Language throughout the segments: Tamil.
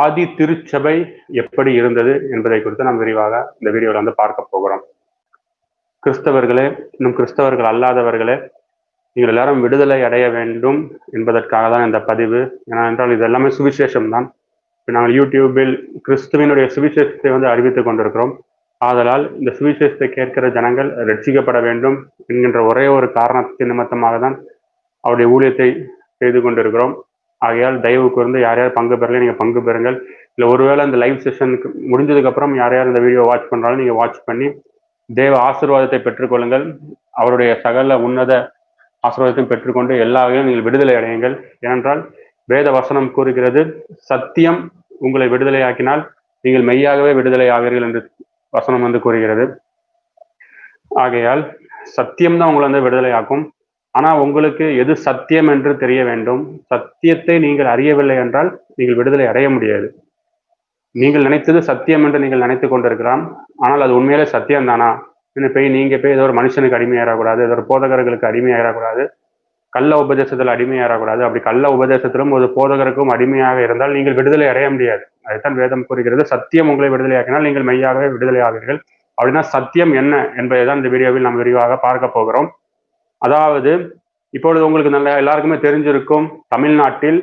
ஆதி திருச்சபை எப்படி இருந்தது என்பதை குறித்து நாம் விரிவாக இந்த வீடியோவில் வந்து பார்க்க போகிறோம். கிறிஸ்தவர்களே இன்னும் கிறிஸ்தவர்கள் அல்லாதவர்களே நீங்கள் எல்லாரும் விடுதலை அடைய வேண்டும் என்பதற்காக தான் இந்த பதிவு. ஏன்னா என்றால் இது எல்லாமே சுவிசேஷம் தான் இப்போ நாங்கள் யூடியூபில் கிறிஸ்துவனுடைய சுவிசேஷத்தை வந்து அறிவித்துக் கொண்டிருக்கிறோம். ஆதலால் இந்த சுவிசேஷத்தை கேட்கிற ஜனங்கள் ரட்சிக்கப்பட வேண்டும் என்கின்ற ஒரே ஒரு காரணத்தின் நிமித்தமாக தான் அவருடைய ஊழியத்தை செய்து கொண்டிருக்கிறோம். ஆகையால் தயவுக்கு வந்து யார் யார் பங்கு பெறல நீங்கள் பங்கு பெறுங்கள். இல்லை ஒருவேளை அந்த லைவ் செஷனுக்கு முடிஞ்சதுக்கப்புறம் யார் யார் இந்த வீடியோ வாட்ச் பண்ணுறாலும் நீங்கள் வாட்ச் பண்ணி தேவ ஆசீர்வாதத்தை பெற்றுக்கொள்ளுங்கள். அவருடைய சகல உன்னத ஆசீர்வாதத்தையும் பெற்றுக்கொண்டு எல்லா வகையிலும் நீங்கள் விடுதலை அடையுங்கள். ஏனென்றால் வேத வசனம் கூறுகிறது சத்தியம் உங்களை விடுதலையாக்கினால் நீங்கள் மெய்யாகவே விடுதலை ஆவீர்கள் என்று வசனம் வந்து கூறுகிறது. ஆகையால் சத்தியம் தான் உங்களை வந்து விடுதலையாக்கும். ஆனால் உங்களுக்கு எது சத்தியம் என்று தெரிய வேண்டும். சத்தியத்தை நீங்கள் அறியவில்லை என்றால் நீங்கள் விடுதலை அடைய முடியாது. நீங்கள் நினைத்தது சத்தியம் என்று நீங்கள் நினைத்து கொண்டிருக்கலாம். ஆனால் அது உண்மையிலே சத்தியம் தானா இன்னும் போய் நீங்கள் போய் ஏதோ ஒரு மனுஷனுக்கு அடிமையாகக்கூடாது ஏதோ ஒரு போதகர்களுக்கு அடிமையாகக்கூடாது கள்ள உபதேசத்தில் அடிமையாகக்கூடாது அப்படி கள்ள உபதேசத்திலும் ஒரு போதகருக்கும் அடிமையாக இருந்தால் நீங்கள் விடுதலை அடைய முடியாது. அதுதான் வேதம் கூறுகிறது. சத்தியம் உங்களை விடுதலையாக்கினால் நீங்கள் மெய்யாகவே விடுதலை ஆவீர்கள் அப்படின்னா சத்தியம் என்ன என்பதை தான் இந்த வீடியோவில் நாம் விரிவாக பார்க்க போகிறோம். அதாவது இப்பொழுது உங்களுக்கு நல்ல எல்லாருக்குமே தெரிஞ்சிருக்கும் தமிழ்நாட்டில்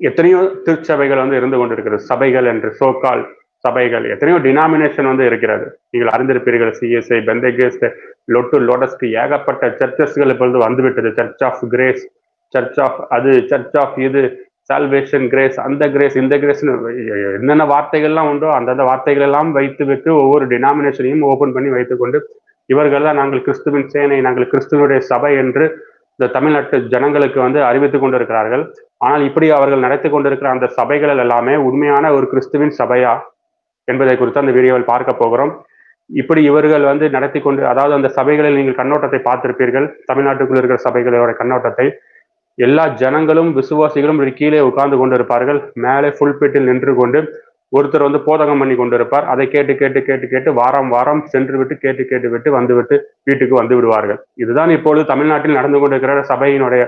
எத்தனையோ திருச்சபைகள் வந்து இருந்து கொண்டிருக்கிறது. சபைகள் என்று சோக்கால் சபைகள். எத்தனையோ டினாமினேஷன் வந்து இருக்கிறது. நீங்கள் அறிந்திருப்பீர்கள் சிஎஸ்ஐ பெந்தகேஸ்ட் லொட்டு லோட்டஸ்க்கு ஏகப்பட்ட சர்ச்சஸ்கள் இப்பொழுது வந்துவிட்டது. Church of grace church of அது சர்ச் ஆஃப் இது சால்வேஷன் கிரேஸ் அந்த கிரேஸ் இந்த கிரேஸ் என்னென்ன வார்த்தைகள்லாம் உண்டோ அந்தந்த வார்த்தைகள் எல்லாம் வைத்து விட்டு ஒவ்வொரு டினாமினேஷனையும் ஓபன் பண்ணி வைத்துக்கொண்டு இவர்கள் தான் நாங்கள் கிறிஸ்துவின் சேனை நாங்கள் கிறிஸ்துவனுடைய சபை என்று இந்த தமிழ்நாட்டு ஜனங்களுக்கு வந்து அறிவித்துக் கொண்டிருக்கிறார்கள். ஆனால் இப்படி அவர்கள் நடத்தி கொண்டிருக்கிற அந்த சபைகள் எல்லாமே உண்மையான ஒரு கிறிஸ்துவின் சபையா என்பதை குறித்து அந்த வீடியோவில் பார்க்க போகிறோம். இப்படி இவர்கள் வந்து நடத்தி கொண்டு அதாவது அந்த சபைகளில் நீங்கள் கண்ணோட்டத்தை பார்த்திருப்பீர்கள். தமிழ்நாட்டுக்குள் இருக்கிற சபைகளோட கண்ணோட்டத்தை. எல்லா ஜனங்களும் விசுவாசிகளும் கீழே உட்கார்ந்து கொண்டிருப்பார்கள். மேலே புல்பெட்டில் நின்று கொண்டு ஒருத்தர் வந்து போதகம் பண்ணி கொண்டு இருப்பார் அதை கேட்டு கேட்டு கேட்டு கேட்டு வாரம் வாரம் சென்று விட்டு கேட்டு கேட்டு விட்டு வந்து விட்டு வீட்டுக்கு வந்து விடுவார்கள். இதுதான் இப்பொழுது தமிழ்நாட்டில் நடந்து கொண்டிருக்கிற சபையினுடைய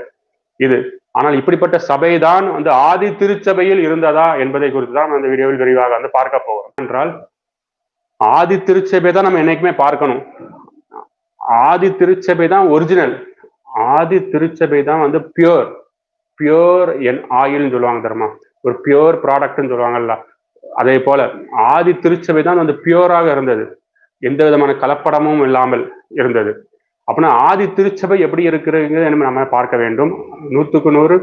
இது. ஆனால் இப்படிப்பட்ட சபை தான் வந்து ஆதி திருச்சபையில் இருந்ததா என்பதை குறித்து தான் அந்த வீடியோவில் விரிவாக வந்து பார்க்க போகிறோம். என்றால் ஆதி திருச்சபை தான் நம்ம என்னைக்குமே பார்க்கணும். ஆதி திருச்சபை தான் ஒரிஜினல் ஆதி திருச்சபை தான் வந்து பியோர் பியோர் என் ஆயில்னு சொல்லுவாங்க தெரியுமா? ஒரு பியோர் ப்ராடக்ட்னு சொல்லுவாங்கல்ல. அதே போல ஆதி திருச்சபை தான் வந்து பியூராக இருந்தது. எந்த விதமான கலப்படமும் இல்லாமல் இருந்தது. அப்படின்னா ஆதி திருச்சபை எப்படி இருக்கிறது நம்ம பார்க்க வேண்டும். நூற்றுக்கு நூறு.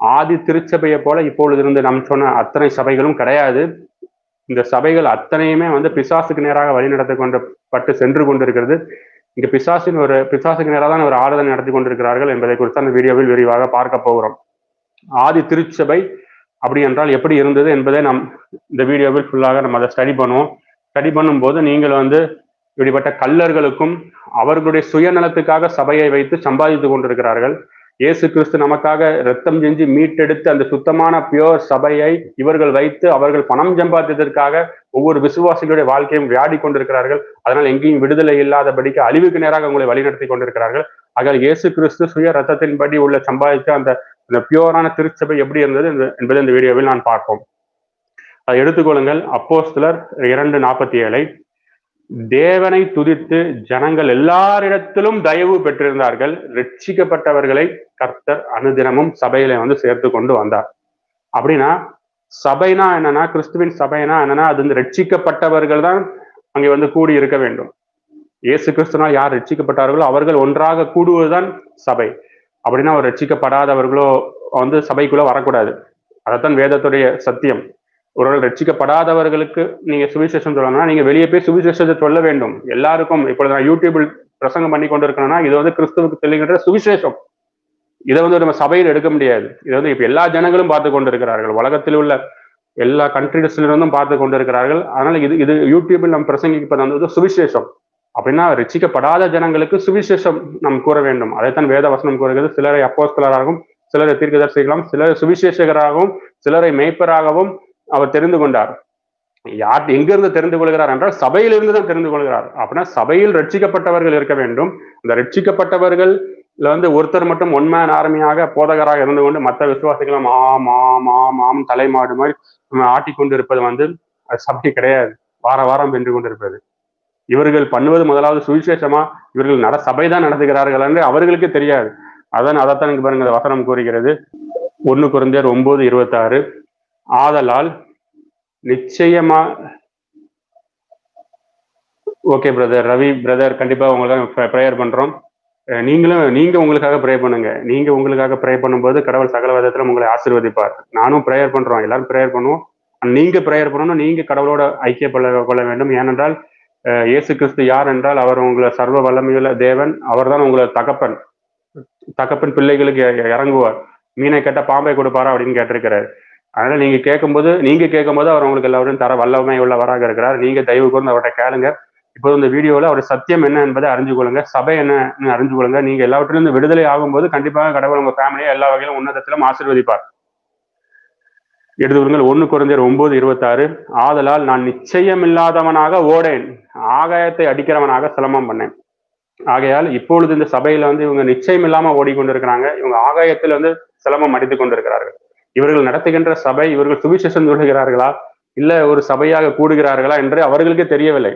ஆதி திருச்சபையை போல இப்பொழுது இருந்து நம் சொன்ன அத்தனை சபைகளும் கிடையாது. இந்த சபைகள் அத்தனையுமே வந்து பிசாசுக்கு நேராக வழிநடத்தி கொண்டு பட்டு சென்று கொண்டிருக்கிறது. இங்க பிசாசின் ஒரு பிசாசுக்கு நேராக தான் ஒரு ஆறுதல் நடத்தி கொண்டிருக்கிறார்கள் என்பதை குறித்து அந்த வீடியோவில் விரிவாக பார்க்க போகிறோம். ஆதி திருச்சபை அப்படி என்றால் எப்படி இருந்தது என்பதை நாம் இந்த வீடியோவில் ஃபுல்லாக நம்ம அதை ஸ்டடி பண்ணுவோம். ஸ்டடி பண்ணும்போது நீங்கள் வந்து இப்படிப்பட்ட கல்லர்களுக்கும் அவர்களுடைய சுயநலத்துக்காக சபையை வைத்து சம்பாதித்து கொண்டிருக்கிறார்கள். இயேசு கிறிஸ்து நமக்காக ரத்தம் செஞ்சு மீட்டெடுத்து அந்த சுத்தமான பியோர் சபையை இவர்கள் வைத்து அவர்கள் பணம் சம்பாதித்ததற்காக ஒவ்வொரு விசுவாசிகளுடைய வாழ்க்கையும் வியாடி கொண்டிருக்கிறார்கள். அதனால் எங்கேயும் விடுதலை இல்லாதபடிக்கு அழிவுக்கு நேராக உங்களை வழிநடத்தி கொண்டிருக்கிறார்கள். ஆக இயேசு கிறிஸ்து சுய ரத்தத்தின்படி உள்ள சம்பாதித்த அந்த அந்த பியோரான திருச்சபை எப்படி இருந்தது என்பதை இந்த வீடியோவில் நான் பார்ப்போம். அதை எடுத்துக்கொள்ளுங்கள். அப்போ சிலர் இரண்டு நாற்பத்தி ஏழை தேவனை துதித்து ஜனங்கள் எல்லாரிடத்திலும் தயவு பெற்றிருந்தார்கள். ரட்சிக்கப்பட்டவர்களை கர்த்தர் அனுதினமும் சபையில வந்து சேர்த்து கொண்டு வந்தார். அப்படின்னா சபைனா என்னன்னா கிறிஸ்துவின் சபைனா என்னன்னா அது வந்து ரட்சிக்கப்பட்டவர்கள் தான் அங்கே வந்து கூடி இருக்க வேண்டும். இயேசு கிறிஸ்துனால் யார் ரட்சிக்கப்பட்டார்களோ அவர்கள் ஒன்றாக கூடுவதுதான் சபை. அப்படின்னா அவர் ரட்சிக்கப்படாதவர்களோ வந்து சபைக்குள்ள வரக்கூடாது. அதைத்தான் வேதத்துடைய சத்தியம். ஒருவர் ரட்சிக்கப்படாதவர்களுக்கு நீங்க சுவிசேஷம் சொல்லணும்னா நீங்க வெளியே போய் சுவிசேஷத்தை சொல்ல வேண்டும். எல்லாருக்கும் இப்பொழுது நான் யூடியூபில் பிரசங்கம் பண்ணி கொண்டு இருக்கணும்னா இது வந்து கிறிஸ்துவுக்கு தெளிகின்ற சுவிசேஷம். இதை வந்து நம்ம சபையில் எடுக்க முடியாது. இதை வந்து இப்ப எல்லா ஜனங்களும் பார்த்து கொண்டிருக்கிறார்கள். உலகத்தில் உள்ள எல்லா கண்ட்ரிஸ்லிருந்தும் பார்த்து கொண்டு இருக்கிறார்கள் அதனால இது இது யூடியூபில் நம்ம பிரசங்கிப்பது வந்து சுவிசேஷம். அப்படின்னா ரட்சிக்கப்படாத ஜனங்களுக்கு சுவிசேஷம் நாம் கூற வேண்டும். அதைத்தான் வேத வசனம் கூறுகிறது. சிலரை அப்போஸ்தலராகவும் சிலரை தீர்க்கதரிசிகளாகவும் சிலரை சுவிசேஷகராகவும் சிலரை மெய்ப்பராகவும் அவர் தெரிந்து கொண்டார். யார் எங்கிருந்து தெரிந்து கொள்கிறார் என்றால் சபையிலிருந்து தான் தெரிந்து கொள்கிறார். அப்படின்னா சபையில் ரட்சிக்கப்பட்டவர்கள் இருக்க வேண்டும். இந்த ரட்சிக்கப்பட்டவர்கள் வந்து ஒருத்தர் மட்டும் ஒன்மேன் ஆர்மியாக போதகராக இருந்து கொண்டு மற்ற விசுவாசிகளும் ஆம் ஆம் ஆம் ஆம் தலைமாடு மாதிரி ஆட்டிக்கொண்டு இருப்பது வந்து அது சபை கிடையாது. வார வாரம் வென்று கொண்டிருப்பது. இவர்கள் பண்ணுவது முதலாவது சுவிசேஷமா? இவர்கள் நட சபை தான் நடத்துகிறார்கள் என்று அவர்களுக்கு தெரியாது. அதான் அதைத்தான் இங்க பாருங்க வசனம் கூறுகிறது. ஒன்னு குறைந்தர் ஒன்பது இருபத்தாறு. ஆதலால் நிச்சயமா ஓகே பிரதர் ரவி பிரதர் கண்டிப்பா உங்களுக்காக ப்ரேயர் பண்றோம். நீங்களும் நீங்க உங்களுக்காக ப்ரே பண்ணுங்க. நீங்க உங்களுக்காக ப்ரே பண்ணும்போது கடவுள் சகல விதத்துல உங்களை ஆசீர்வதிப்பார். நானும் ப்ரேயர் பண்றோம். எல்லாரும் ப்ரேயர் பண்ணுவோம். நீங்க ப்ரேயர் பண்ணணும் நீங்க கடவுளோட ஐக்கியப்பட கொள்ள வேண்டும். ஏனென்றால் இயேசு கிறிஸ்து யார் என்றால் அவர் உங்களை சர்வ வல்லமையுள்ள தேவன் அவர்தான் உங்களை தகப்பன். தகப்பன் பிள்ளைகளுக்கு இறங்குவார். மீனை கேட்ட பாம்பை கொடுப்பாரா அப்படின்னு கேட்டிருக்கிறார். அதனால நீங்க கேட்கும்போது நீங்க கேட்கும்போது அவர் உங்களுக்கு எல்லாரும் தர வல்லமை உள்ளவராக இருக்கிறார். நீங்க தயவு கூர்ந்து அவர்கிட்ட கேளுங்க. இப்போ இந்த வீடியோவில் அவர் சத்தியம் என்ன என்பதை அறிஞ்சு கொள்ளுங்க. சபை என்ன அறிஞ்சு கொள்ளுங்க. நீங்க எல்லாவற்றிலிருந்து விடுதலை ஆகும்போது கண்டிப்பாக கடவுள் உங்க ஃபேமிலியை எல்லா வகையிலும் உன்னதத்திலும் ஆசீர்வதிப்பார். எடுத்துக்கொள்ளுங்கள் ஒன்று குறைந்தர் ஒன்பது இருபத்தாறு. ஆதலால் நான் நிச்சயமில்லாதவனாக ஓடேன். ஆகாயத்தை அடிக்கிறவனாக சிலம்பம் பண்ணேன். ஆகையால் இப்பொழுது இந்த சபையில வந்து இவங்க நிச்சயம் இல்லாம ஓடிக்கொண்டிருக்கிறாங்க. இவங்க ஆகாயத்தில் வந்து சிலம்பம் அடித்துக் கொண்டிருக்கிறார்கள். இவர்கள் நடத்துகின்ற சபை இவர்கள் சுவிசேஷம் சொல்லுகிறார்களா இல்ல ஒரு சபையாக கூடுகிறார்களா என்று அவர்களுக்கு தெரியவில்லை.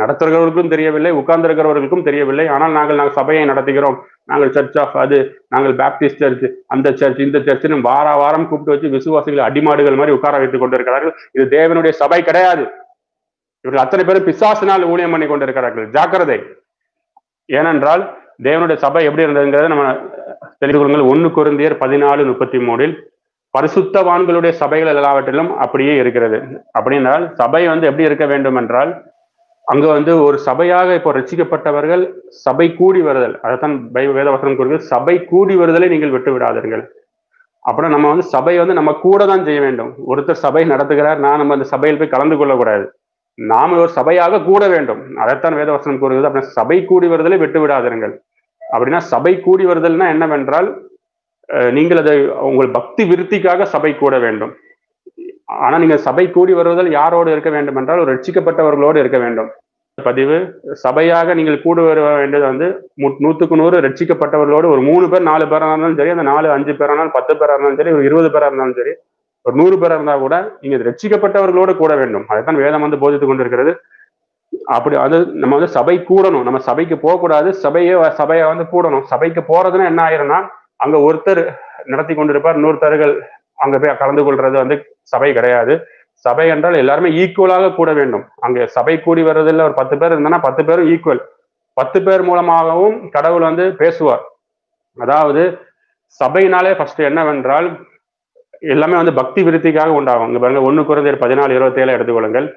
நடத்துகிறவர்களுக்கும் தெரியவில்லை உட்கார்ந்திருக்கிறவர்களுக்கும் தெரியவில்லை. ஆனால் நாங்கள் நாங்கள் சபையை நடத்துகிறோம். நாங்கள் சர்ச் ஆஃப் அது நாங்கள் பேப்டிஸ்ட் சர்ச் அந்த சர்ச் இந்த சர்ச்சுன்னு வார வாரம் கூப்பிட்டு வச்சு விசுவாசிகளை அடிமாடுகள் மாதிரி உட்கார வைத்துக் கொண்டிருக்கிறார்கள். இது தேவனுடைய சபை கிடையாது. இவர்கள் அத்தனை பேரும் பிசாசினால் ஊழியம் பண்ணி கொண்டிருக்கிறார்கள். ஜாக்கிரதை. ஏனென்றால் தேவனுடைய சபை எப்படி இருந்ததுங்கிறத நம்ம தெரிந்து கொள்ளுங்கள் ஒன்னு குருந்தியர் பதினாலு முப்பத்தி மூணில் பரிசுத்தவான்களுடைய சபைகள் எல்லாவற்றிலும் அப்படியே இருக்கிறது. அப்படின்னால் சபை வந்து எப்படி இருக்க வேண்டும் என்றால் அங்க வந்து ஒரு சபையாக இப்போ ரசிக்கப்பட்டவர்கள் சபை கூடி வருதல். அதைத்தான் பை வேதவசனம் கூறுகிறது. சபை கூடி வருதலை நீங்கள் விட்டு விடாதீர்கள். அப்புறம் நம்ம வந்து சபை வந்து நம்ம கூட தான் செய்ய வேண்டும். ஒருத்தர் சபை நடத்துகிறார் நான் நம்ம அந்த சபையில் போய் கலந்து கொள்ளக்கூடாது. நாம ஒரு சபையாக கூட வேண்டும். அதைத்தான் வேதவசனம் கூறுகிறது. அப்படின்னா சபை கூடி வருதலை விட்டு விடாதீர்கள். அப்படின்னா சபை கூடி வருதல்னா என்னவென்றால் நீங்கள் அதை உங்கள் பக்தி விருத்திக்காக சபை கூட வேண்டும். ஆனா நீங்க சபை கூடி வருவதில் யாரோடு இருக்க வேண்டும் என்றால் ஒரு ரட்சிக்கப்பட்டவர்களோடு இருக்க வேண்டும். பதிவு சபையாக நீங்கள் கூடி வர வேண்டியது வந்து நூத்துக்கு நூறு ரட்சிக்கப்பட்டவர்களோடு ஒரு மூணு பேர் நாலு பேரா இருந்தாலும் சரி அந்த நாலு அஞ்சு பேரா இருந்தாலும் பத்து பேரா இருந்தாலும் சரி ஒரு இருபது பேரா இருந்தாலும் சரி ஒரு நூறு பேரா இருந்தா கூட நீங்க ரட்சிக்கப்பட்டவர்களோடு கூட வேண்டும். அதைத்தான் வேதம் வந்து போதித்துக் கொண்டிருக்கிறது. அப்படி அது நம்ம வந்து சபை கூடணும். நம்ம சபைக்கு போகக்கூடாது. சபையை சபையை வந்து கூடணும். சபைக்கு போறதுன்னா என்ன ஆயிரும்னா அங்க ஒருத்தர் நடத்தி கொண்டிருப்பார் இன்னொருத்தர்கள் அங்க போய் கலந்து கொள்றது வந்து சபை கிடையாது. சபை என்றால் எல்லாருமே ஈக்குவலாக கூட வேண்டும். அங்க சபை கூடி வர்றதுல ஒரு பத்து பேர் இருந்தானா பத்து பேரும் ஈக்குவல் பத்து பேர் மூலமாகவும் கடவுள் வந்து பேசுவார். அதாவது சபையினாலே ஃபர்ஸ்ட் என்னவென்றால் எல்லாமே வந்து பக்தி விருத்திக்காக உண்டாகும். இங்க பாருங்க ஒன்னு குறைந்தர் பதினாலு இருபத்தி ஏழு எடுத்துக்கொள்ளுங்கள்.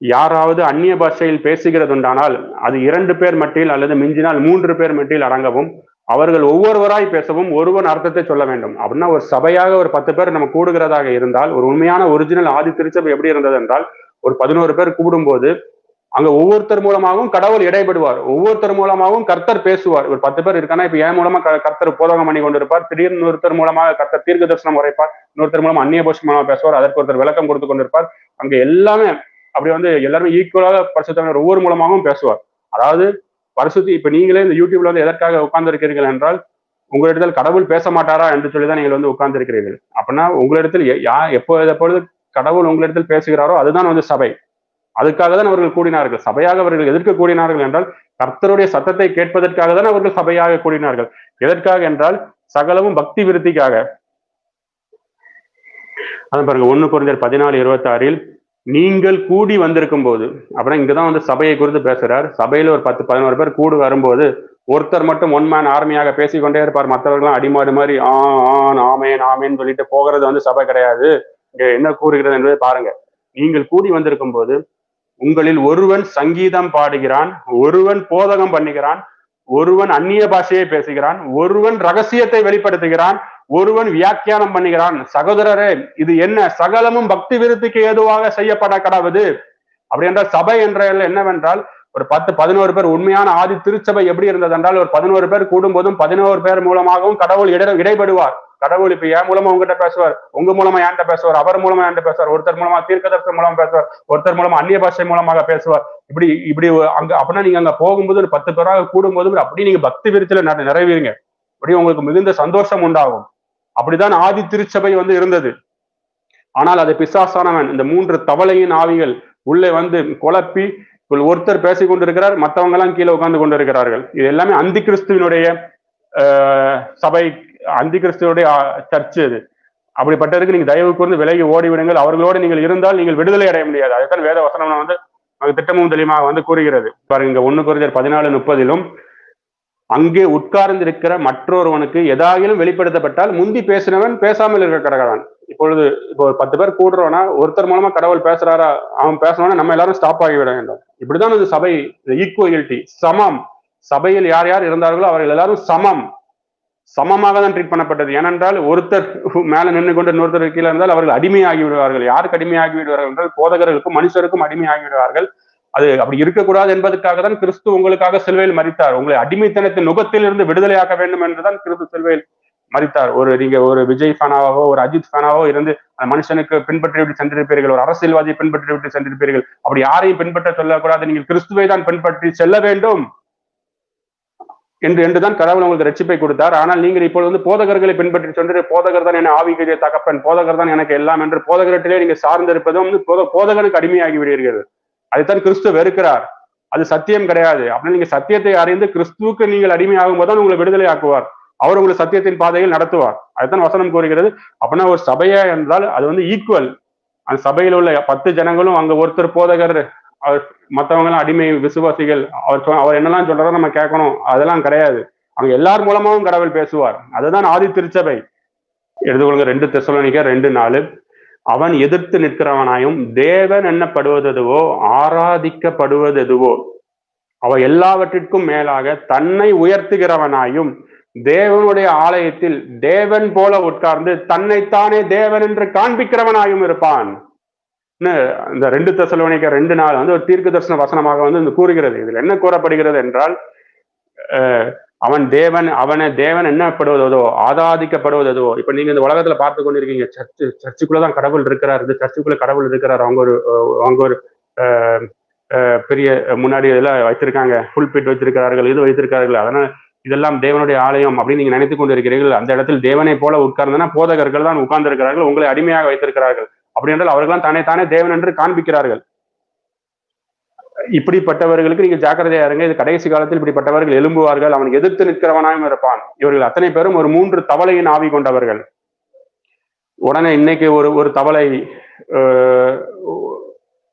யாராவது அந்நிய பாஷையில் பேசுகிறது உண்டானால் அது இரண்டு பேர் மட்டில் அல்லது மிஞ்சினால் மூன்று பேர் மட்டில் அடங்கவும் அவர்கள் ஒவ்வொருவராய் பேசவும் ஒருவன் அர்த்தத்தை சொல்ல வேண்டும். அப்படின்னா ஒரு சபையாக ஒரு பத்து பேர் நம்ம கூடுகிறதாக இருந்தால் ஒரு உண்மையான ஒரிஜினல் ஆதி திருச்சபை எப்படி இருந்தது என்றால் ஒரு பதினோரு பேர் கூடும்போது அங்க ஒவ்வொருத்தர் மூலமாகவும் கடவுள் இடைபடுவார். ஒவ்வொருத்தர் மூலமாகவும் கர்த்தர் பேசுவார். ஒரு பத்து பேர் இருக்கானா இப்ப என் மூலமா கர்த்தர் போதகம் பண்ணி கொண்டிருப்பார். திடீர்னு ஒருத்தர் மூலமாக கர்த்தர் தீர்க்க தரிசனம் உரைப்பார். இன்னொருத்தர் மூலமா அந்நிய பாஷை மூலமா பேசுவார். அதற்கு ஒருத்தர் விளக்கம் கொடுத்து கொண்டிருப்பார். அங்க எல்லாமே அப்படி வந்து எல்லாருமே ஈக்குவலாக பரிசுத்தவர் ஒவ்வொரு மூலமாகவும் பேசுவார். அதாவது பரிசுத்தி இப்ப நீங்களே இந்த யூடியூப்ல வந்து எதற்காக உட்கார்ந்து இருக்கிறீர்கள் என்றால் உங்களிடத்தில் கடவுள் பேச மாட்டாரா என்று சொல்லிதான் நீங்கள் வந்து உட்கார்ந்து இருக்கிறீர்கள் அப்படின்னா உங்களிடத்தில் யா எப்போ எப்பொழுது கடவுள் உங்களிடத்தில் பேசுகிறாரோ அதுதான் வந்து சபை. அதுக்காக தான் அவர்கள் கூடினார்கள். சபையாக அவர்கள் எதிர்க்க கூடினார்கள் என்றால் கர்த்தருடைய சத்தத்தை கேட்பதற்காக தான் அவர்கள் சபையாக கூடினார்கள். எதற்காக என்றால் சகலமும் பக்தி விருத்திக்காக. அதான் பாருங்க ஒன்னு குறைஞ்சர் பதினாலு இருபத்தி ஆறில் நீங்கள் கூடி வந்திருக்கும் போது அப்புறம் இங்கதான் வந்து சபையை குறித்து பேசுறார். சபையில ஒரு பத்து பதினோரு பேர் கூடு வரும்போது ஒருத்தர் மட்டும் ஒன் மேன் ஆர்மியாக பேசிக்கொண்டே இருப்பார். மற்றவர்கள்லாம் அடிமாடு மாதிரி ஆ ஆன் ஆமேன் ஆமேன்னு சொல்லிட்டு போகிறது வந்து சபை கிடையாது. இங்க என்ன கூறுகிறது என்பதை பாருங்க. நீங்கள் கூடி வந்திருக்கும் போது உங்களில் ஒருவன் சங்கீதம் பாடுகிறான் ஒருவன் போதகம் பண்ணுகிறான் ஒருவன் அந்நிய பாஷையை பேசுகிறான் ஒருவன் ரகசியத்தை வெளிப்படுத்துகிறான் ஒருவன் வியாக்கியானம் பண்ணுகிறான். சகோதரரே இது என்ன? சகலமும் பக்தி விருத்திக்கு ஏதுவாக செய்யப்பட கடவுது. அப்படி என்றால் சபை என்ற என்னவென்றால் ஒரு பத்து பதினோரு பேர் உண்மையான ஆதி திருச்சபை எப்படி இருந்தது என்றால் ஒரு பதினோரு பேர் கூடும்போதும் பதினோரு பேர் மூலமாகவும் கடவுள் இட இடைபடுவார். கடவுள் இப்ப என் மூலமா உங்ககிட்ட பேசுவார் உங்க மூலமா என்கிட்ட பேசுவார் அவர் மூலமா என்கிட்ட பேசுவார் ஒருத்தர் மூலமா தீர்க்கதர்சன் மூலமா பேசுவார் ஒருத்தர் மூலமா அந்நிய பாஷை மூலமாக பேசுவார். இப்படி இப்படி அங்க அப்படின்னா நீங்க அங்க போகும்போது ஒரு பத்து பேராக கூடும்போது அப்படி நீங்க பக்தி விருத்தில நிறைவீங்க. அப்படி உங்களுக்கு மிகுந்த சந்தோஷம் உண்டாகும். அப்படிதான் ஆதி திருச்சபை வந்து இருந்தது. ஆனால் அது பிசாசானவன் இந்த மூன்று தவளையின் ஆவிகள் உள்ளே வந்து குழப்பி ஒருத்தர் பேசிக் கொண்டிருக்கிறார் மற்றவங்க எல்லாம் கீழே உட்கார்ந்து கொண்டிருக்கிறார்கள் இது எல்லாமே அந்தி கிறிஸ்துவனுடைய சபை அந்தி கிறிஸ்துவனுடைய சர்ச்சு இது. அப்படிப்பட்டதுக்கு நீங்க தயவு கூர்ந்து விலகி ஓடி விடுங்கள் அவர்களோடு நீங்கள் இருந்தால் நீங்கள் விடுதலை அடைய முடியாது. அதுதான் வேத வசனம் வந்து நமக்கு திட்டமும் தெளிவாக வந்து கூறுகிறது. பாருங்க இங்க ஒண்ணு குறைஞ்சர் பதினாலு முப்பதிலும் அங்கே உட்கார்ந்திருக்கிற மற்றொருவனுக்கு எதாகிலும் வெளிப்படுத்தப்பட்டால் முந்தி பேசினவன் பேசாமல் இருக்க கடகவன் இப்பொழுது இப்போ ஒரு பத்து பேர் கூடுறோம்னா ஒருத்தர் மூலமா கடவுள் பேசுறாரா அவன் பேசணும்னா நம்ம எல்லாரும் ஸ்டாப் ஆகிவிட வேண்டும். இப்படிதான் இந்த சபை ஈக்குவலிட்டி சமம். சபையில் யார் யார் இருந்தார்களோ அவர்கள் எல்லாரும் சமம். சமமாக தான் ட்ரீட் பண்ணப்பட்டது. ஏனென்றால் ஒருத்தர் மேல நின்று கொண்டு இன்னொருத்தர் கீழே இருந்தால் அவர்கள் அடிமையாகி விடுவார்கள் யாருக்கு அடிமையாகி விடுவார்கள் என்றால் போதகர்களுக்கும் மனுஷருக்கும் அடிமையாகி விடுவார்கள் அது அப்படி இருக்கக்கூடாது என்பதற்காக தான் கிறிஸ்து உங்களுக்காக சிலுவையில் மறித்தார் உங்களை அடிமைத்தனத்தின் நுகத்தில் இருந்து விடுதலையாக்க வேண்டும் என்றுதான் கிறிஸ்து சிலுவையில் மறித்தார் ஒரு நீங்க ஒரு விஜய் ஃபேனாவோ ஒரு அஜித் ஃபேனாவோ இருந்து அந்த மனுஷனுக்கு பின்பற்றி விட்டு சென்றிருப்பீர்கள். ஒரு அரசியல்வாதியை பின்பற்றி விட்டு சென்றிருப்பீர்கள். அப்படி யாரையும் பின்பற்ற சொல்லக்கூடாது. நீங்கள் கிறிஸ்துவை தான் பின்பற்றி செல்ல வேண்டும். என்று என்றுதான் கடவுள் உங்களுக்கு ரட்சிப்பை கொடுத்தார். ஆனால் நீங்கள் இப்பொழுது வந்து போதகர்களை பின்பற்றி சென்று போதகர் தான் என்ன ஆவிக்குரிய தகப்பன் போதகர் தான் எனக்கு எல்லாம் என்று போதகரத்திலே நீங்க சார்ந்திருப்பதும் வந்து போத- போதகனுக்கு அடிமையாகி விடுவீர்கள் அதைத்தான் கிறிஸ்து வெறுக்கிறார். அது சத்தியம் கிடையாது. அப்படின்னு நீங்க சத்தியத்தை அறிந்து கிறிஸ்துவுக்கு நீங்கள் அடிமையாகும் போது உங்களை விடுதலை ஆக்குவார் அவர் உங்களை சத்தியத்தின் பாதையில் நடத்துவார். அதுதான் வசனம் கூறுகிறது. அப்படின்னா ஒரு சபையா என்றால் அது வந்து ஈக்குவல் அந்த சபையில் உள்ள பத்து ஜனங்களும் அங்க ஒருத்தர் போதகர் அவர் மற்றவங்களாம் அடிமை விசுவாசிகள் அவர் அவர் என்னெல்லாம் சொல்றாரோ நம்ம கேட்கணும். அதெல்லாம் கிடையாது. அவங்க எல்லார் மூலமாவும் கடவுள் பேசுவார். அதுதான் ஆதி திருச்சபை. எடுத்துக்கொள்ளுங்க ரெண்டு தெசலோனிக்க ரெண்டு நாலு. அவன் எதிர்த்து நிற்கிறவனாயும் தேவன் எண்ணப்படுவதுவோ ஆராதிக்கப்படுவதுவோ அவ எல்லாவற்றிற்கும் மேலாக தன்னை உயர்த்துகிறவனாயும் தேவனுடைய ஆலயத்தில் தேவன் போல உட்கார்ந்து தன்னைத்தானே தேவன் என்று காண்பிக்கிறவனாயும் இருப்பான். இந்த ரெண்டு தசலோனிக்க ரெண்டு நாள் வந்து ஒரு தீர்க்க தரிசன வசனமாக வந்து இந்த கூறுகிறது. இதில் என்ன கூறப்படுகிறது என்றால் அஹ், அவன் தேவன் அவனை தேவன் என்னப்படுவதோ ஆதாதிக்கப்படுவதோ இப்ப நீங்க இந்த உலகத்துல பார்த்து கொண்டிருக்கீங்க சர்ச்சு சர்ச்சுக்குள்ளதான் கடவுள் இருக்கிறார் இந்த சர்ச்சுக்குள்ள கடவுள் இருக்கிறார் அவங்க ஒரு அவங்க ஒரு பெரிய முன்னாடி இதெல்லாம் வைத்திருக்காங்க ஃபுல் பிட் வச்சிருக்கிறார்கள் இது வைத்திருக்கிறார்கள் அதனால இதெல்லாம் தேவனுடைய ஆலயம் அப்படின்னு நீங்க நினைத்துக் கொண்டிருக்கிறீர்கள். அந்த இடத்தில் தேவனை போல உட்கார்ந்தனா போதகர்கள் தான் உட்கார்ந்து இருக்கிறார்கள் உங்களை அடிமையாக வைத்திருக்கிறார்கள். அப்படி என்றால் அவர்கள்லாம் தானே தானே தேவன் என்று காண்பிக்கிறார்கள். இப்படிப்பட்டவர்களுக்கு நீங்க ஜாக்கிரதையா இருங்க. இது கடைசி காலத்தில் இப்படிப்பட்டவர்கள் எழும்புவார்கள். அவன் எதிர்த்து நிற்கிறவனாயும் இருப்பான். இவர்கள் அத்தனை பேரும் ஒரு மூன்று தவளையின் ஆவி கொண்டவர்கள். உடனே இன்னைக்கு ஒரு ஒரு தவளை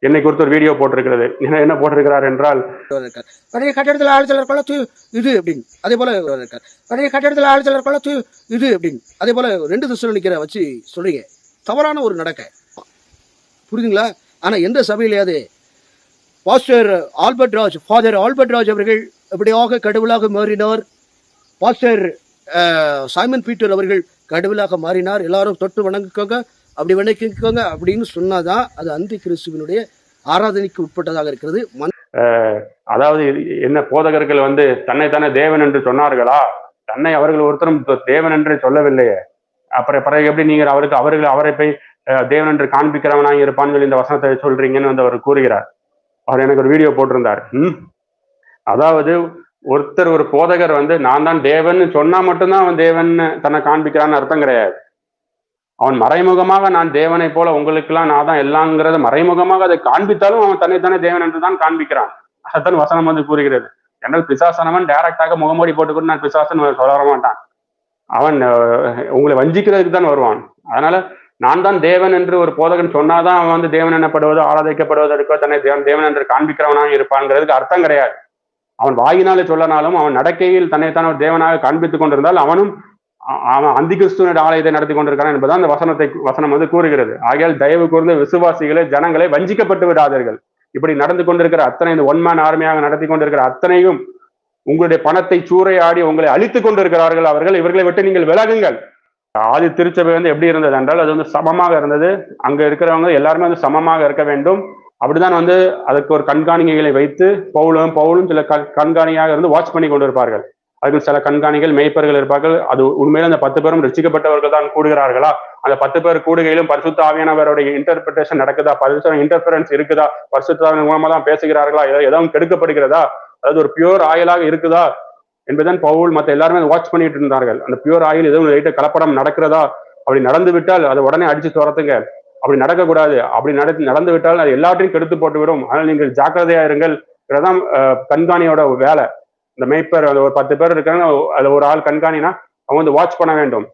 என்னைக்கு ஒருத்தர் வீடியோ போட்டிருக்கிறது. என்ன என்ன போட்டிருக்கிறார் என்றால் இருக்கார் பழைய கட்டிடத்தில் ஆழ்த்தல் கொள்ள தூ இது அப்படின்னு. அதே போல இருக்கார் பழைய கட்டிடத்தில் ஆழ்த்தல் கொள்ள தூ இது அப்படின்னு. அதே போல ரெண்டு திசையில் நிற்கிற வச்சு சொல்றீங்க. தவறான ஒரு நடக்க. புரியுதுங்களா? ஆனால் எந்த சபையிலையாவது pastor Albert Raj father Albert Raj அவர்கள் எப்படியாக கடவுளாக மாறினார்? பாஸ்டர் சாய்மன் சைமன் பீட்டர் அவர்கள் கடவுளாக மாறினார். எல்லாரும் தொட்டு வணங்குக்காக அப்படி வணங்கிக்கோங்க அப்படின்னு சொன்னாதான் அது அந்தி கிறிஸ்துவனுடைய ஆராதனைக்கு உட்பட்டதாக இருக்கிறது. அதாவது என்ன போதகர்கள் வந்து தன்னைத்தானே தேவன் என்று சொன்னார்களா? தன்னை அவர்கள் ஒருத்தரும் தேவன் என்று சொல்லவில்லையே. அப்புறம் பிறகு எப்படி நீங்க அவருக்கு அவர்கள் அவரை போய் தேவன் என்று காண்பிக்கிறவனாக இருப்பான்னு சொல்லி இந்த வசனத்தை சொல்றீங்கன்னு வந்து அவர் கூறுகிறார். அவர் எனக்கு ஒரு வீடியோ போட்டிருந்தார். அதாவது ஒருத்தர் ஒரு போதகர் வந்து நான் தான் தேவன் சொன்னா மட்டும்தான் அவன் தேவன் தன்னை காண்பிக்கிறான்னு அர்த்தம் கிடையாது. அவன் மறைமுகமாக நான் தேவனை போல உங்களுக்கெல்லாம் நான் தான் எல்லாங்கிறத மறைமுகமாக அதை காண்பித்தாலும் அவன் தன்னைத்தானே தேவன் என்று தான் காண்பிக்கிறான். அதைத்தான் வசனம் வந்து கூறுகிறது. என்றால் பிசாசனவன் டைரக்டாக முகமூடி போட்டுக்கொண்டு நான் பிசாசன் சொல்ல மாட்டான். அவன் உங்களை வஞ்சிக்கிறதுக்கு தான் வருவான். அதனால நான் தான் தேவன் என்று ஒரு போதகன் சொன்னாதான் அவன் வந்து தேவன் எனப்படுவதோ ஆராதிக்கப்படுவதற்கோ தன்னை தேவன் தேவன் என்று காண்பிக்கிறவனாக இருப்பான்ங்கிறதுக்கு அர்த்தம் கிடையாது. அவன் வாயினாலே சொல்லனாலும் அவன் நடக்கையில் தன்னைத்தான் ஒரு தேவனாக காண்பித்துக் கொண்டிருந்தால் அவனும் அவன் அந்தி கிறிஸ்துவனுடைய ஆலயத்தை நடத்தி கொண்டிருக்கிறான் என்பதுதான் அந்த வசனத்தை வசனம் வந்து கூறுகிறது. ஆகையால் தயவு கூர்ந்து விசுவாசிகளை ஜனங்களை வஞ்சிக்கப்பட்டு விடாதீர்கள். இப்படி நடந்து கொண்டிருக்கிற அத்தனை இந்த ஒன்மேன் ஆர்மையாக நடத்தி கொண்டிருக்கிற அத்தனையும் உங்களுடைய பணத்தை சூறையாடி உங்களை அழித்துக் கொண்டிருக்கிறார்கள் அவர்கள். இவர்களை விட்டு நீங்கள் விலகுங்கள். ஆதி திருச்சபை வந்து எப்படி இருந்தது என்றால் அது வந்து சமமாக இருந்தது. அங்க இருக்கிறவங்க எல்லாருமே வந்து சமமாக இருக்க வேண்டும். அப்படிதான் வந்து அதுக்கு ஒரு கண்காணிகளை வைத்து பவுலும் பவுலும் சில கண்காணியாக இருந்து வாட்ச் பண்ணி கொண்டிருப்பார்கள். அதில் அதுக்கு சில கண்காணிகள் மேய்ப்பர்கள் இருப்பார்கள். அது உண்மையில அந்த பத்து பேரும் ரசிக்கப்பட்டவர்கள் தான் கூடுகிறார்களா? அந்த பத்து பேர் கூடுகையிலும் பரிசுத்த ஆவியானவருடைய இன்டர்பிரேஷன் நடக்குதா? பரிசுத்த இன்டர்ஃபரன்ஸ் இருக்குதா? பரிசுத்தாவின் மூலமா தான் பேசுகிறார்களா? ஏதோ எதுவும் கெடுக்கப்படுகிறதா? அதாவது ஒரு பியூர் ஆயிலாக இருக்குதா? என்பதுதான் பவுல் மற்ற எல்லாருமே வாட்ச் பண்ணிட்டு இருந்தார்கள். அந்த பியூர் ஆயில் எதுவும் லைட்ட கலப்படம் நடக்கிறதா? அப்படி நடந்து விட்டால் அதை உடனே அடிச்சு துரத்துங்க. அப்படி நடக்கக்கூடாது. அப்படி நடத்தி நடந்து விட்டால் அது எல்லாத்தையும் கெடுத்து போட்டு விடும் அதனால் நீங்கள் ஜாக்கிரதையா இருங்கள். கண்காணியோட வேலை. இந்த மேய்ப்பர் அது ஒரு பத்து பேர் இருக்காங்க அது ஒரு ஆள் கண்காணினா அவங்க வந்து வாட்ச் பண்ண வேண்டும்.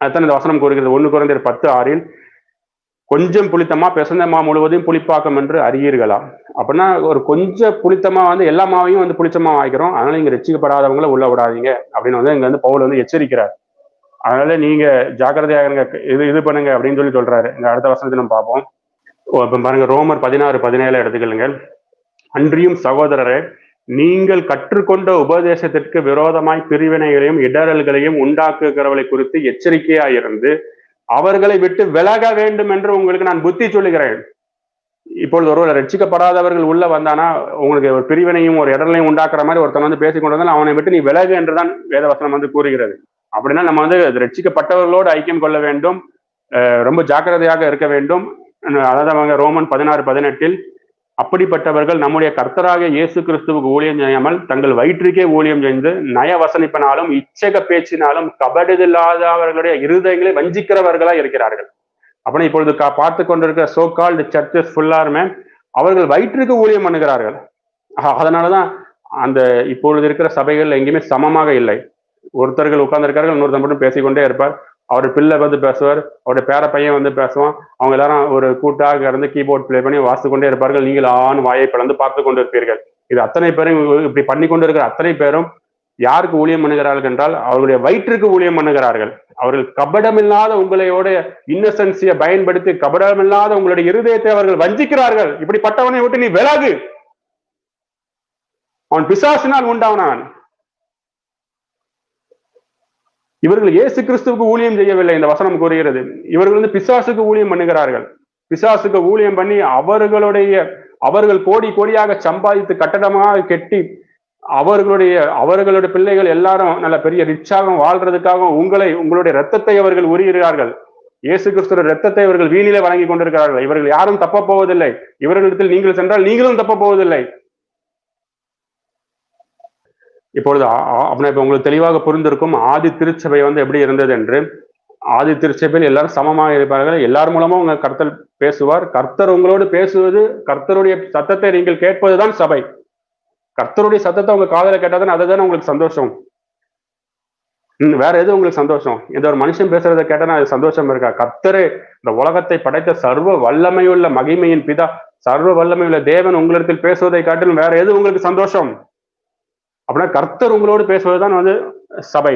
அதுதான் இந்த வசனம் கூறுகிறது. ஒன்று குறைந்த பத்து ஆறில் கொஞ்சம் புளித்தமா பெசந்த மா முழுவதையும் புளிப்பாக்கம் என்று அறியீர்களா? அப்படின்னா ஒரு கொஞ்சம் புளித்தமா வந்து எல்லா மாவையும் வந்து புளிச்சமா வாய்க்கிறோம் அதனால நீங்க ரசிக்கப்படாதவங்கள உள்ள விடாதீங்க. அப்படின்னு வந்து இங்க வந்து பவுல் வந்து எச்சரிக்கிறார். அதனால நீங்க ஜாக்கிரதையாக இருங்க இது இது பண்ணுங்க அப்படின்னு சொல்லி சொல்றாரு. இந்த அடுத்த வசனத்தை நம்ம பார்ப்போம். ஓ, இப்ப பாருங்க ரோமர் பதினாறு பதினேழு எடுத்துக்கலுங்க அன்றியும் சகோதரரே நீங்கள் கற்றுக்கொண்ட உபதேசத்திற்கு விரோதமாய் பிரிவினைகளையும் இடரல்களையும் உண்டாக்குகிறவர்களை குறித்து எச்சரிக்கையாயிருந்து அவர்களை விட்டு விலக வேண்டும் என்று உங்களுக்கு நான் புத்தி சொல்லுகிறேன். இப்பொழுது ஒருவர் ரட்சிக்கப்படாதவர்கள் உள்ள வந்தானா உங்களுக்கு ஒரு பிரிவினையும் ஒரு இடரலையும் உண்டாக்குற மாதிரி ஒருத்தன் வந்து பேசிக்கொண்டு வந்தால் அவனை விட்டு நீ விலகு என்றுதான் வேதவசனம் வந்து கூறுகிறது. அப்படின்னா நம்ம வந்து ரட்சிக்கப்பட்டவர்களோடு ஐக்கியம் கொள்ள வேண்டும் ரொம்ப ஜாக்கிரதையாக இருக்க வேண்டும். அதாவது அவங்க ரோமன் பதினாறு பதினெட்டில் அப்படிப்பட்டவர்கள் நம்முடைய கர்த்தராக இயேசு கிறிஸ்துவுக்கு ஊழியம் செய்யாமல் தங்கள் வயிற்றுக்கே ஊழியம் செய்து நயவசனிப்பினாலும் இச்சக பேச்சினாலும் கபடுதில்லாதவர்களுடைய இருதயங்களை வஞ்சிக்கிறவர்களா இருக்கிறார்கள். அப்படின்னு இப்பொழுது கா- பார்த்து கொண்டிருக்கிற சோ கால்டு சர்ச்சஸ் ஃபுல்லாருமே அவர்கள் வயிற்றுக்கு ஊழியம் பண்ணுகிறார்கள். அதனாலதான் அந்த இப்பொழுது இருக்கிற சபைகள் எங்கேயுமே சமமாக இல்லை. ஒருத்தர்கள் உட்கார்ந்திருக்கார்கள் இன்னொருத்தர் மட்டும் பேசிக்கொண்டே இருப்பார். அவர் பிள்ளை வந்து பேசுவார். அவருடைய பேர பையன் வந்து பேசுவான். அவங்க எல்லாரும் ஒரு கூட்டாக இருந்து கீபோர்ட் ப்ளே பண்ணி வாசித்து கொண்டே இருப்பார்கள். நீங்கள் ஆண் வாயை பிளந்து பார்த்து கொண்டு இருப்பீர்கள் இது அத்தனை பேரும் இப்படி பண்ணி கொண்டு இருக்கிற அத்தனை பேரும் யாருக்கு ஊழியம் பண்ணுகிறார்கள் என்றால் அவர்களுடைய வயிற்றுக்கு ஊழியம் பண்ணுகிறார்கள். அவர்கள் கபடமில்லாத உங்களையோட இன்னசென்சியை பயன்படுத்தி கபடமில்லாத உங்களுடைய இருதயத்தை அவர்கள் வஞ்சிக்கிறார்கள். இப்படிப்பட்டவனை விட்டு நீ விலகு. அவன் பிசாசினால் உண்டாவனான் இவர்கள் இயேசு கிறிஸ்துவுக்கு ஊழியம் செய்யவில்லை இந்த வசனம் கூறுகிறது. இவர்கள் வந்து பிசாசுக்கு ஊழியம் பண்ணுகிறார்கள். பிசாசுக்கு ஊழியம் பண்ணி அவர்களுடைய அவர்கள் கோடி கோடியாக சம்பாதித்து கட்டடமாக கெட்டி அவர்களுடைய அவர்களுடைய பிள்ளைகள் எல்லாரும் நல்ல பெரிய ரிச்சாக வாழ்றதுக்காக உங்களை உங்களுடைய ரத்தத்தை அவர்கள் உரிகிறார்கள். இயேசு கிறிஸ்துவ ரத்தத்தை அவர்கள் வீணிலே வழங்கி கொண்டிருக்கிறார்கள். இவர்கள் யாரும் தப்ப போவதில்லை. இவர்களிடத்தில் நீங்கள் சென்றால் நீங்களும் தப்ப போவதில்லை. இப்பொழுது ஆ- ஆ- அப்படின்னா இப்போ உங்களுக்கு தெளிவாக புரிந்திருக்கும் ஆதி திருச்சபை வந்து எப்படி இருந்தது என்று. ஆதி திருச்சபையில் எல்லாரும் சமமாக இருப்பார்கள். எல்லார் மூலமும் உங்க கர்த்தர் பேசுவார். கர்த்தர் உங்களோடு பேசுவது கர்த்தருடைய சத்தத்தை நீங்கள் கேட்பதுதான் சபை. கர்த்தருடைய சத்தத்தை உங்க காதல கேட்டாதான் அதுதான் உங்களுக்கு சந்தோஷம். ம், வேற எது உங்களுக்கு சந்தோஷம்? இந்த ஒரு மனுஷன் பேசுறதை கேட்டா அது சந்தோஷம் இருக்கா? கர்த்தரே இந்த உலகத்தை படைத்த சர்வ வல்லமையுள்ள மகிமையின் பிதா சர்வ வல்லமையுள்ள தேவன் உங்களிடத்தில் பேசுவதை காட்டிலும் வேற எது உங்களுக்கு சந்தோஷம்? அப்படின்னா கர்த்தர் உங்களோடு பேசுவதுதான் வந்து சபை.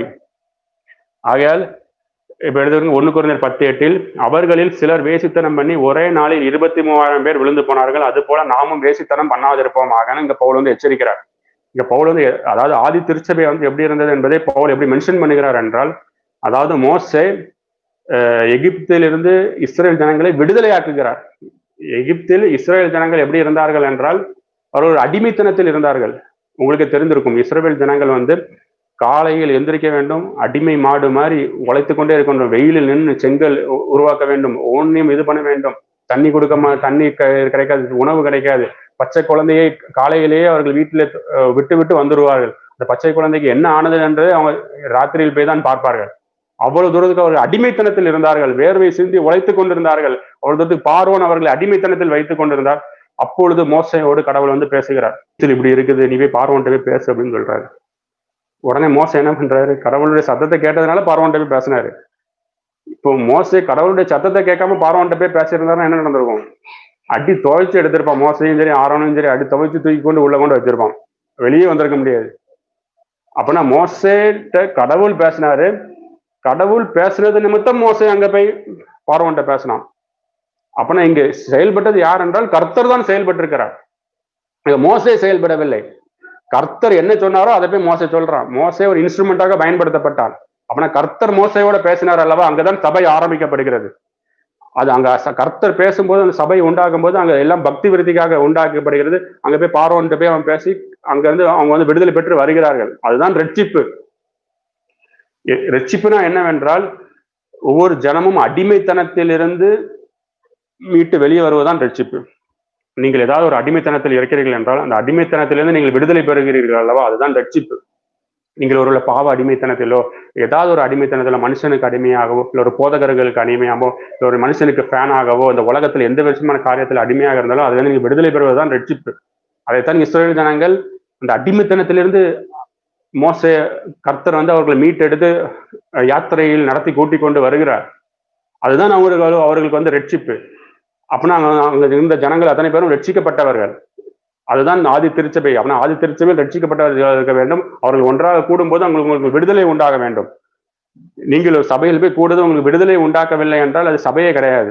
ஆகையால் இப்ப எடுத்துக்கோங்க ஒண்ணு குறைந்தர் பத்து எட்டில் அவர்களில் சிலர் வேசித்தனம் பண்ணி ஒரே நாளில் இருபத்தி மூவாயிரம் பேர் விழுந்து போனார்கள். அது போல நாமும் வேசித்தனம் பண்ணாதிருப்போம். ஆகன்னு இங்க பவுல் வந்து எச்சரிக்கிறார். இங்க பவுல் வந்து அதாவது ஆதி திருச்சபை வந்து எப்படி இருந்தது என்பதை பவுல் எப்படி மென்ஷன் பண்ணுகிறார் என்றால் அதாவது மோசே அஹ், எகிப்திலிருந்து இஸ்ரேல் ஜனங்களை விடுதலையாக்குகிறார். எகிப்தில் இஸ்ரேல் ஜனங்கள் எப்படி இருந்தார்கள் என்றால் அவர்கள் ஒரு அடிமைத்தனத்தில் இருந்தார்கள். உங்களுக்கு தெரிந்திருக்கும். இஸ்ரேல் ஜனங்கள் வந்து காலையில் எந்திரிக்க வேண்டும் அடிமை மாடு மாதிரி உழைத்து கொண்டே இருக்கணும் வெயிலில் நின்று செங்கல் உருவாக்க வேண்டும். ஒன்றையும் இது பண்ண வேண்டும். தண்ணி கொடுக்க மா தண்ணி கிடைக்காது உணவு கிடைக்காது. பச்சை குழந்தையை காலையிலேயே அவர்கள் வீட்டில் விட்டு விட்டு வந்துடுவார்கள் அந்த பச்சை குழந்தைக்கு என்ன ஆனது என்று அவங்க ராத்திரியில் போய் தான் பார்ப்பார்கள். அவ்வளவு தூரத்துக்கு அவர்கள் அடிமைத்தனத்தில் இருந்தார்கள். வேர்வை சிந்தி உழைத்துக் கொண்டிருந்தார்கள். அவ்வளவு தூரத்துக்கு பார்வோன் அவர்களை அடிமைத்தனத்தில் வைத்துக் கொண்டிருந்தார். அப்பொழுது மோசையோடு கடவுள் வந்து பேசுகிறார். "இது இப்படி இருக்குது நீ போய் பார்வன்ட்ட போய் பேசு அப்படின்னு சொல்றாரு. உடனே மோசை என்ன பண்றாரு? கடவுளுடைய சத்தத்தை கேட்டதுனால பார்வன்ட்ட போய் பேசினாரு. இப்போ மோசை கடவுளுடைய சத்தத்தை கேட்காம பார்வன்ட்ட போய் பேசியிருந்தாருன்னா என்ன நடந்திருக்கும்? அடி துவைச்சு எடுத்திருப்பான். மோசையும் சரி ஆரோனும் சரி அடி துவைச்சு தூக்கி கொண்டு உள்ள கொண்டு வச்சிருப்பான். வெளியே வந்திருக்க முடியாது. அப்பனா மோசேட்ட கடவுள் பேசினாரு. கடவுள் பேசுறது நிமித்தம் மோசை அங்க போய் பார்வன்ட்ட பேசினான். அப்பனா இங்கு செயல்பட்டது யார் என்றால் கர்த்தர் தான் செயல்பட்டிருக்கிறார். மோசே செயல்படவில்லை. கர்த்தர் என்ன சொன்னாரோ அதை போய் மோசை சொல்றான். மோசை ஒரு இன்ஸ்ட்ருமெண்டாக பயன்படுத்தப்பட்டான். அப்பனா கர்த்தர் மோசையோட பேசினார் அல்லவா? அங்கதான் சபை ஆரம்பிக்கப்படுகிறது. அது அங்க கர்த்தர் பேசும்போது அந்த சபை உண்டாகும் போது அங்க எல்லாம் பக்தி விருத்திக்காக உண்டாக்கப்படுகிறது. அங்க போய் பார்வோன்ட்டு போய் அவன் பேசி அங்க இருந்து அவங்க வந்து விடுதலை பெற்று வருகிறார்கள். அதுதான் ரட்சிப்பு. ரட்சிப்புனா என்னவென்றால் ஒவ்வொரு ஜனமும் அடிமைத்தனத்திலிருந்து மீட்டு வெளியே வருவதுதான் ரட்சிப்பு. நீங்கள் ஏதாவது ஒரு அடிமைத்தனத்தில் இருக்கிறீர்கள் என்றால் அந்த அடிமைத்தனத்திலிருந்து நீங்கள் விடுதலை பெறுகிறீர்கள் அல்லவா? அதுதான் ரட்சிப்பு. நீங்கள் ஒரு பாவ அடிமைத்தனத்திலோ ஏதாவது ஒரு அடிமைத்தனத்தில் மனுஷனுக்கு அடிமையாகவோ இல்லை ஒரு போதகர்களுக்கு அடிமையாகவோ இல்லை ஒரு மனுஷனுக்கு ஃபேனாகவோ இந்த உலகத்தில் எந்த விஷயமான காரியத்தில் அடிமையாக இருந்தாலும் அதுல நீங்கள் விடுதலை பெறுவதுதான் ரட்சிப்பு. அதைத்தான் இஸ்ரேல் ஜனங்கள் அந்த அடிமைத்தனத்திலிருந்து மோச கர்த்தர் வந்து அவர்களை மீட்டெடுத்து யாத்திரையில் நடத்தி கூட்டிக் கொண்டு வருகிறார். அதுதான் அவர்கள் அவர்களுக்கு வந்து ரட்சிப்பு. அப்படின்னா அங்க இருந்த ஜனங்கள் அத்தனை பேரும் ரட்சிக்கப்பட்டவர்கள். அதுதான் ஆதி திருச்சபை. அப்படின்னா ஆதி திருச்சபையில் ரட்சிக்கப்பட்டவர்கள் இருக்க வேண்டும். அவர்கள் ஒன்றாக கூடும்போது அவங்களுக்கு உங்களுக்கு விடுதலை உண்டாக வேண்டும். நீங்கள் சபையில் போய் கூடுவது உங்களுக்கு விடுதலை உண்டாக்கவில்லை என்றால் அது சபையே கிடையாது.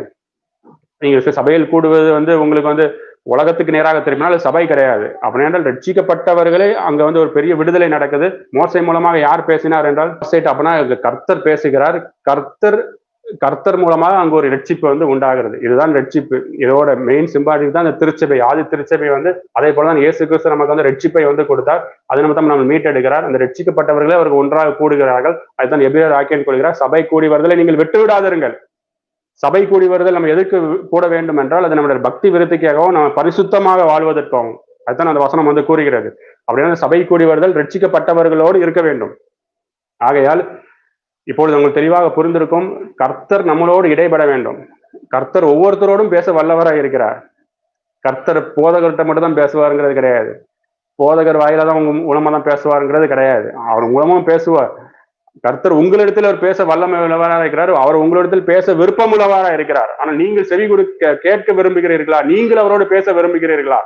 நீங்கள் சபையில் கூடுவது வந்து உங்களுக்கு வந்து உலகத்துக்கு நேராக திரும்பினால் அது சபை கிடையாது. அப்படி என்றால் ரட்சிக்கப்பட்டவர்களே அங்க வந்து ஒரு பெரிய விடுதலை நடக்குது. மோசை மூலமாக யார் பேசினார் என்றால் அப்படின்னா கர்த்தர் பேசுகிறார். கர்த்தர் கர்த்தர் மூலமாக அங்க ஒரு ரட்சிப்பு வந்து உண்டாகிறது. இதுதான் ரட்சிப்பு. இதோட மெயின் சிம்பாலிக் தான் இந்த திருச்சபை. ஆதி திருச்சபை வந்து அதே போலதான் இயேசு கிறிஸ்து நமக்கு வந்து ரட்சிப்பை வந்து கொடுத்தார். அது நிமித்தம் நம்ம மீட்டெடுக்கிறார். அந்த ரட்சிக்கப்பட்டவர்களே அவர்கள் ஒன்றாக கூடுகிறார்கள். அதுதான் எபிரர் ஆக்கியன் கொள்கிறார் சபை கூடி வருதலை நீங்கள் விட்டு விடாதிருங்கள். சபை கூடி வருதல் நம்ம எதுக்கு கூட வேண்டும் என்றால் அது நம்முடைய பக்தி விருத்திக்காகவும் நம்ம பரிசுத்தமாக வாழ்வதற்காகவும் அதுதான் அந்த வசனம் வந்து கூறுகிறது. அப்படின்னா சபை கூடி வருதல் ரட்சிக்கப்பட்டவர்களோடு இருக்க வேண்டும். ஆகையால் இப்பொழுது உங்களுக்கு தெளிவாக புரிந்திருக்கும் கர்த்தர் நம்மளோடு இடைபட வேண்டும். கர்த்தர் ஒவ்வொருத்தரோடும் பேச வல்லவராக இருக்கிறார். கர்த்தர் போதகர்கிட்ட மட்டும் தான் பேசுவாருங்கிறது கிடையாது. போதகர் வாயில தான் உங்க மூலமா தான் பேசுவாருங்கிறது கிடையாது. அவர் மூலமும் பேசுவார். கர்த்தர் உங்களிடத்தில் அவர் பேச வல்லமை உள்ளவராக இருக்கிறார். அவர் உங்களிடத்தில் பேச விருப்பம் உள்ளவராக இருக்கிறார். ஆனால் நீங்கள் செவி கொடுக்க கேட்க விரும்புகிறீர்களா? நீங்கள் அவரோடு பேச விரும்புகிறீர்களா?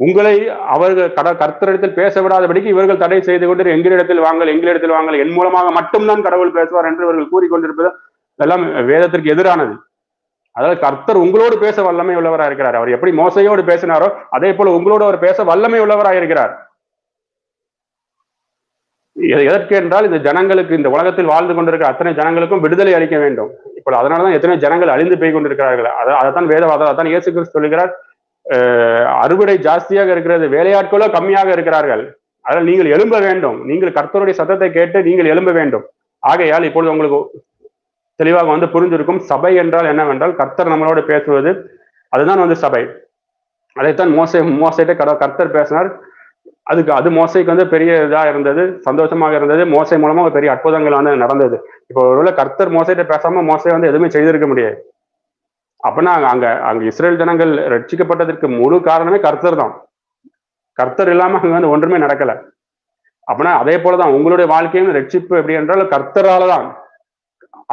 உங்களை அவர்கள் கட கர்த்தரிடத்தில் பேச விடாதபடிக்கு இவர்கள் தடை செய்து கொண்டு எங்களிடத்தில் வாங்கல் எங்களிடத்தில் வாங்கல் என் மூலமாக மட்டும்தான் கடவுள் பேசுவார் என்று இவர்கள் கூறிக்கொண்டிருப்பது எல்லாம் வேதத்திற்கு எதிரானது. அதாவது கர்த்தர் உங்களோடு பேச வல்லமை உள்ளவராக இருக்கிறார். அவர் எப்படி மோசையோடு பேசினாரோ அதே போல உங்களோடு அவர் பேச வல்லமை உள்ளவராக இருக்கிறார். எ- எதற்கு என்றால் இந்த ஜனங்களுக்கு இந்த உலகத்தில் வாழ்ந்து கொண்டிருக்கிற அத்தனை ஜனங்களுக்கும் விடுதலை அளிக்க வேண்டும். இப்போ அதனாலதான் எத்தனை ஜனங்கள் அழிந்து போய் கொண்டிருக்கிறார்கள். அதை அதைத்தான் வேதவாதம் அதான் இயேசு கிறிஸ்து சொல்லுகிறார். அறுவடை ஜாஸ்தியாக இருக்கிறது வேலையாட்களோ கம்மியாக இருக்கிறார்கள். அதனால் நீங்கள் எழும்ப வேண்டும். நீங்கள் கர்த்தருடைய சத்தத்தை கேட்டு நீங்கள் எழும்ப வேண்டும். ஆகையால் இப்பொழுது உங்களுக்கு தெளிவாக வந்து புரிஞ்சிருக்கும் சபை என்றால் என்னவென்றால் கர்த்தர் நம்மளோட பேசுவது அதுதான் வந்து சபை. அதைத்தான் மோசை மோசைட்ட கட- கர்த்தர் பேசினார். அதுக்கு அது மோசைக்கு வந்து பெரிய இதாக இருந்தது சந்தோஷமாக இருந்தது. மோசை மூலமாக ஒரு பெரிய அற்புதங்கள் வந்து நடந்தது. இப்போ ஒருவேளை கர்த்தர் மோசைட்ட பேசாம மோசை வந்து எதுவுமே செய்திருக்க முடியாது. அப்படின்னா அங்க- அங்க அங்க இஸ்ரேல் ஜனங்கள் ரட்சிக்கப்பட்டதற்கு முழு காரணமே கர்த்தர் தான். கர்த்தர் இல்லாம அங்க வந்து ஒன்றுமே நடக்கல. அப்படின்னா அதே போலதான் உங்களுடைய வாழ்க்கையும் ரட்சிப்பு எப்படி என்றால் கர்த்தரால தான்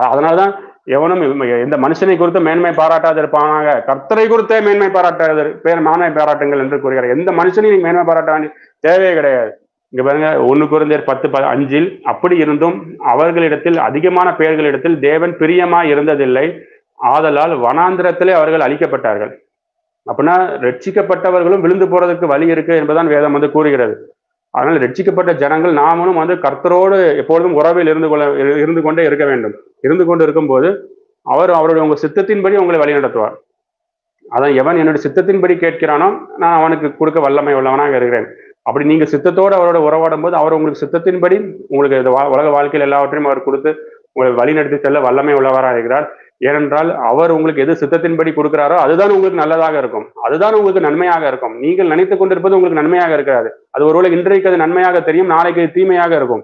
அதனாலதான் எவனும் இந்த எந்த மனுஷனை குறித்து மேன்மை பாராட்டாது இருப்பானாக கர்த்தரை குறித்தே மேன்மை பாராட்டாது பேர் மேன்மை பாராட்டுங்கள் என்று கூறுகிறார். எந்த மனுஷனையும் நீங்க மேன்மை பாராட்ட வேண்டிய தேவையே கிடையாது. இங்க பாருங்க ஒன்னு குறைந்தர் பத்து ப- அஞ்சில் அப்படி இருந்தும் அவர்களிடத்தில் அதிகமான பெயர்களிடத்தில் தேவன் பிரியமா இருந்ததில்லை. ஆதலால் வனாந்திரத்திலே அவர்கள் அழிக்கப்பட்டார்கள். அப்படின்னா ரட்சிக்கப்பட்டவர்களும் விழுந்து போறதுக்கு வழி இருக்கு என்பதுதான் வேதம் வந்து கூறுகிறது. அதனால் ரட்சிக்கப்பட்ட ஜனங்கள் நாமளும் வந்து கர்த்தரோடு எப்பொழுதும் உறவில் இருந்து கொள்ள இரு- இருந்து கொண்டே இருக்க வேண்டும். இருந்து கொண்டு இருக்கும்போது அவர் அவருடைய உங்க சித்தத்தின்படி உங்களை வழி நடத்துவார். அதான் எவன் என்னுடைய சித்தத்தின்படி கேட்கிறானோ நான் அவனுக்கு கொடுக்க வல்லமை உள்ளவனாக இருக்கிறேன். அப்படி நீங்க சித்தத்தோடு அவரோட உறவாடும் போது அவர் உங்களுக்கு சித்தத்தின்படி உங்களுக்கு இந்த வா- உலக வாழ்க்கையில் எல்லாவற்றையும் அவர் கொடுத்து உங்களை வழி நடத்தி செல்ல வல்லமை உள்ளவராக இருக்கிறார். ஏனென்றால் அவர் உங்களுக்கு எது சித்தத்தின்படி கொடுக்கிறாரோ அதுதான் உங்களுக்கு நல்லதாக இருக்கும். அதுதான் உங்களுக்கு நன்மையாக இருக்கும். நீங்கள் நினைத்துக் கொண்டிருப்பது உங்களுக்கு நன்மையாக இருக்காது அது ஒருவேளை இன்றைக்கு அது நன்மையாக தெரியும் நாளைக்கு அது தீமையாக இருக்கும்.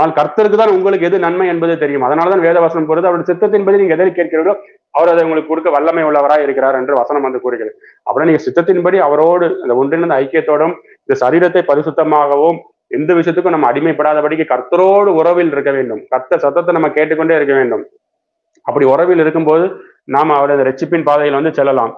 ஆனால் கர்த்தருக்கு தான் உங்களுக்கு எது நன்மை என்பது தெரியும். அதனாலதான் வேத வேதவசனம் போறது அவருடைய சித்தத்தின்படி நீங்க எதை கேட்கிறீர்களோ அவர் அதை உங்களுக்கு கொடுக்க வல்லமை உள்ளவராக இருக்கிறார் என்று வசனம் வந்து கூறுகிறது. அப்புறம் நீங்க சித்தத்தின்படி அவரோடு அந்த ஒன்றிணைந்த ஐக்கியத்தோடும் இந்த சரீரத்தை பரிசுத்தமாகவும் எந்த விஷயத்துக்கும் நம்ம அடிமைப்படாதபடிக்கு கர்த்தரோடு உறவில் இருக்க வேண்டும். கர்த்த சத்தத்தை நம்ம கேட்டுக்கொண்டே இருக்க வேண்டும். அப்படி உறவில் இருக்கும்போது நாம அவரது ரட்சிப்பின் பாதையில் வந்து செல்லலாம்.